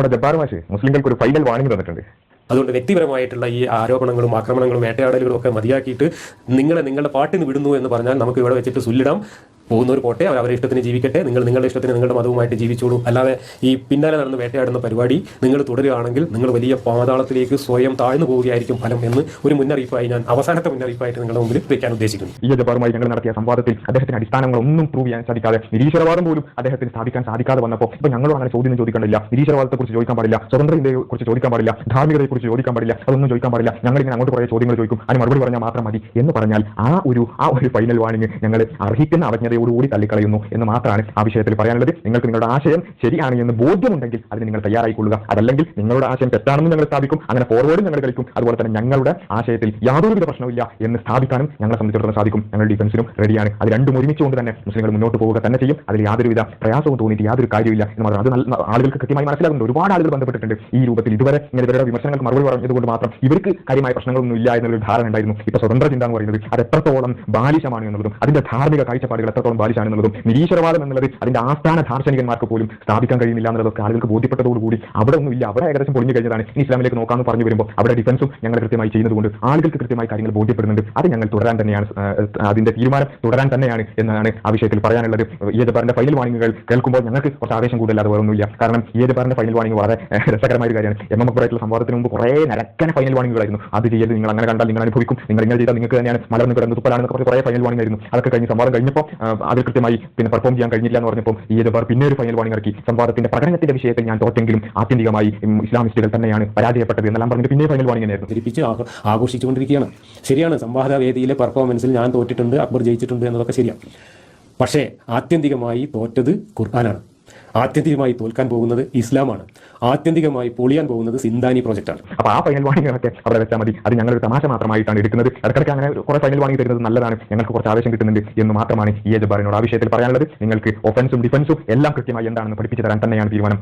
നമ്മുടെ ജബ്ബാർ മുസ്ലിങ്ങൾക്ക് ഒരു ഫൈനൽ വാണിംഗ് തന്നിട്ടുണ്ട്. അതുകൊണ്ട് വ്യക്തിപരമായിട്ടുള്ള ഈ ആരോപണങ്ങളും ആക്രമണങ്ങളും വേട്ടയാടലുകളും ഒക്കെ മതിയാക്കിയിട്ട് നിങ്ങളെ നിങ്ങളുടെ പാട്ടിന് വിടുന്നു എന്ന് പറഞ്ഞാൽ നമുക്ക് ഇവിടെ വെച്ചിട്ട് സുല്ലിടാം. പോകുന്നവർ പോട്ടെ അവർ അവരുടെ ഇഷ്ടത്തിന് ജീവിക്കട്ടെ നിങ്ങൾ നിങ്ങളുടെ ഇഷ്ടത്തിന് നിങ്ങളുടെ മതവുമായിട്ട് ജീവിച്ചോളൂ. അല്ലാതെ ഈ പിന്നാലെ നടന്ന് വേട്ടയാടുന്ന പരിപാടി നിങ്ങൾ തുടരുകയാണെങ്കിൽ നിങ്ങൾ വലിയ പാതാളത്തിലേക്ക് സ്വയം താഴ്ന്നു പോവുകയായിരിക്കും ഫലം എന്ന് ഒരു മുന്നറിയിപ്പായി ഞാൻ അവസാനത്തെ മുന്നറിയിപ്പായിട്ട് നിങ്ങളുടെ മുമ്പിൽ വയ്ക്കാൻ ഉദ്ദേശിക്കുന്നു. ഈ ജബാറുമായി ഞങ്ങൾ നടത്തിയ സംവാദത്തിൽ അദ്ദേഹത്തിന് അടിസ്ഥാനങ്ങളൊന്നും പ്രൂവ് ചെയ്യാൻ സാധിക്കാതെ നിരീശ്വരവാദം പോലും അദ്ദേഹത്തിന് സ്ഥാപിക്കാൻ സാധിക്കാതെ വന്നപ്പോൾ ഇപ്പൊ ഞങ്ങളോട് അങ്ങനെ ചോദ്യം ചോദിക്കണ്ടില്ല നിരീശ്വരവാദത്തെ കുറിച്ച് ചോദിക്കാൻ പാടില്ല. സ്വതന്ത്ര ഇന്ത്യയെ കുറിച്ച് ചോദിക്കാൻ പാടില്ല. ധാർമ്മികതയെ കുറിച്ച് ചോദിക്കാൻ പാടില്ല. അതൊന്നും ചോദിക്കാൻ പാടില്ല. ഞങ്ങൾ ഇങ്ങനെ അങ്ങോട്ട് കുറേ ചോദ്യങ്ങൾ ചോദിക്കും. അതിന് മറുപടി പറഞ്ഞാൽ മാത്രം മതി എന്ന് പറഞ്ഞാൽ ആ ഒരു ആ ഒരു ഫൈനൽ വാണിങ് ഞങ്ങൾ അർഹിക്കുന്ന അവജ്ഞതയോടുകൂടി തള്ളിക്കളയുന്നു എന്ന് മാത്രമാണ് ആ വിഷയത്തിൽ പറയാനുള്ളത്. നിങ്ങൾക്ക് നിങ്ങളുടെ ആശയം ശരിയാണ് എന്ന് ബോധ്യമുണ്ടെങ്കിൽ അതിന് നിങ്ങൾ തയ്യാറായിക്കൊള്ളുക. അതല്ലെങ്കിൽ നിങ്ങളുടെ ആശയം തെറ്റാണെന്ന് ഞങ്ങൾ സ്ഥാപിക്കും. അങ്ങനെ ഫോർവേഡും ഞങ്ങൾ കളിക്കും. അതുപോലെ തന്നെ ഞങ്ങളുടെ ആശയത്തിൽ യാതൊരുവിധ പ്രശ്നമില്ല എന്ന് സ്ഥാപിക്കാനും ഞങ്ങളെ സംബന്ധിച്ചിടത്തോളം സാധിക്കും. ഞങ്ങൾ ഡിഫൻസിനും റെഡിയാണ് അത് രണ്ടും ഒരുമിച്ചുകൊണ്ട് തന്നെ മുസ്ലിങ്ങൾ മുന്നോട്ട് പോവുക തന്നെ ചെയ്യും. അതിൽ യാതൊരുവിധ പ്രയാസവും തോന്നിയിട്ട് യാതൊരു കാര്യമില്ല എന്ന് മാത്രം. അത് ആളുകൾക്ക് കൃത്യമായി മനസ്സിലാകുന്നുണ്ട്. ഒരുപാട് ആളുകൾ ബന്ധപ്പെട്ടിട്ടുണ്ട്. ഈ രൂപത്തിൽ ഇതുവരെ ഇങ്ങനെ ഇവരുടെ വിമർശനങ്ങൾക്ക് മറുപടി പറഞ്ഞതുകൊണ്ട് മാത്രം ഇവർക്ക് കാര്യമായ പ്രശ്നങ്ങളൊന്നും ഇല്ല എന്നൊരു ധാരണ ഉണ്ടായിരുന്നു. ഇപ്പൊ സ്വതന്ത്ര ചിന്ത എന്ന് പറയുന്നത് അത് എത്രത്തോളം ബാലിശമാണ് എന്നുള്ളതും അതിന്റെ ധാർമ്മിക കാഴ്ചപ്പാടുകൾ എത്രത്തോളം ബാലിശാണ് എന്നുള്ളതും നിരീശ്വരവാദം എന്നുള്ളത് അതിന്റെ ആസ്ഥാന ദാർശനികന്മാർക്ക് പോലും സ്ഥാപിക്കാൻ കഴിയുന്നില്ല എന്നുള്ളതൊക്കെ ആളുകൾക്ക് ബോധ്യപ്പെട്ടതോടുകൂടി അവിടെ ഒന്നും ഇല്ല. അവിടെ ഏകദേശം പൊളിഞ്ഞു കഴിഞ്ഞതാണ്. ഇനി ഇസ്ലാമിലേക്ക് നോക്കാമെന്ന് പറഞ്ഞു വരുമ്പോൾ അവിടെ ഡിഫൻസും ഞങ്ങൾ കൃത്യമായി ചെയ്യുന്നതുകൊണ്ട് ആളുകൾക്ക് കൃത്യമായി കാര്യങ്ങൾ ബോധ്യപ്പെടുന്നുണ്ട്. അത് ഞങ്ങൾ തുടരാൻ തന്നെയാണ് അതിന്റെ തീരുമാനം തുടരാൻ തന്നെയാണ് എന്നാണ് ആ വിഷയത്തിൽ പറയാനുള്ളത്. ഏജബാറിന്റെ ജബാറിന്റെ ഫൈനൽ വാണിങ്ങുകൾ കേൾക്കുമ്പോൾ ഞങ്ങൾക്ക് കുറച്ച് ആവേശം കൂടുതലാതെ വേറൊന്നുമില്ല. കാരണം ഏജബാറിന്റെ ജബാറിന്റെ ഫൈനൽ വാണിംഗ് വളരെ രസകരമായ ഒരു കാര്യമാണ്. എം എം അക്ബറായിട്ടുള്ള സംവാദത്തിന് മുമ്പ് കുറേ നരക്കന ഫൈനൽ വാണിങ്ങുകളായിരുന്നു അത് ചെയ്യരുത് നിങ്ങൾ അങ്ങനെ കണ്ടാൽ നിങ്ങൾ അനുഭവിക്കും. നിങ്ങൾ ഇങ്ങനെ ചെയ്താൽ നിങ്ങൾക്ക് തന്നെയാണ് മലർന്ന് കിടന്ന് തുപ്പലാണെന്നൊക്കെ പറഞ്ഞ് കുറേ ഫൈനൽ വാണിംഗ് ആയിരുന്നു അതൊക്കെ കഴിഞ്ഞ് സംവാദം കഴിഞ്ഞപ്പോൾ അതിൽ കൃത്യമായി പിന്നെ പെർഫോം ചെയ്യാൻ കഴിഞ്ഞില്ല എന്ന് പറഞ്ഞപ്പോൾ ഈ ജബാർ പിന്നെ ഒരു ഫൈനൽ വാണിംഗ് ഇറക്കി. സംവാദത്തിന്റെ പ്രകടനത്തിന്റെ വിഷയത്തിൽ ഞാൻ തോറ്റെങ്കിലും ആത്യന്തികമായി ഇസ്ലാമിസ്റ്റുകൾ തന്നെയാണ് പരാജയപ്പെട്ടത് എന്നെല്ലാം പറഞ്ഞിട്ട് പിന്നെ ഫൈനൽ വാണിംഗ് തന്നെയായിരുന്നു ധരിപ്പിച്ച് ആഘോ- ആഘോഷിച്ചുകൊണ്ടിരിക്കുകയാണ്. ശരിയാണ് സംവാദ വേദിയിലെ പെർഫോമൻസിൽ ഞാൻ തോറ്റിട്ടുണ്ട് അക്ബർ ജയിച്ചിട്ടുണ്ട് എന്നതൊക്കെ ശരിയാണ് പക്ഷേ ആത്യന്തികമായി തോറ്റത് ഖുർആനാണ്. ആത്യന്തികമായി തോൽക്കാൻ പോകുന്നത് ഇസ്ലാമാണ്. ആത്യന്തികമായി പൊളിയാൻ പോകുന്നത് സിന്താനി പ്രോജക്റ്റാണ് അപ്പൊ ആ ഫൈനൽ വാണിംഗൊക്കെ അവിടെ വെച്ചാൽ മതി. അത് ഞങ്ങളൊരു തമാശ മാത്രമായിട്ടാണ് എടുക്കുന്നത്. ഇടയ്ക്കിടയ്ക്ക് അങ്ങനെ കുറെ ഫൈനൽ വാണിംഗ് തരുന്നത് നല്ലതാണ്. ഞങ്ങൾക്ക് കുറച്ച് ആവേശം കിട്ടുന്നുണ്ട് എന്ന് മാത്രമാണ് ഈ ജബാറിനോട് ആ വിഷയത്തിൽ പറയാനുള്ളത്. നിങ്ങൾക്ക് ഒഫൻസും ഡിഫൻസും എല്ലാം കൃത്യമായി എന്താണെന്ന് പഠിപ്പിച്ചു തരാൻ തന്നെയാണ് തീരുമാനം.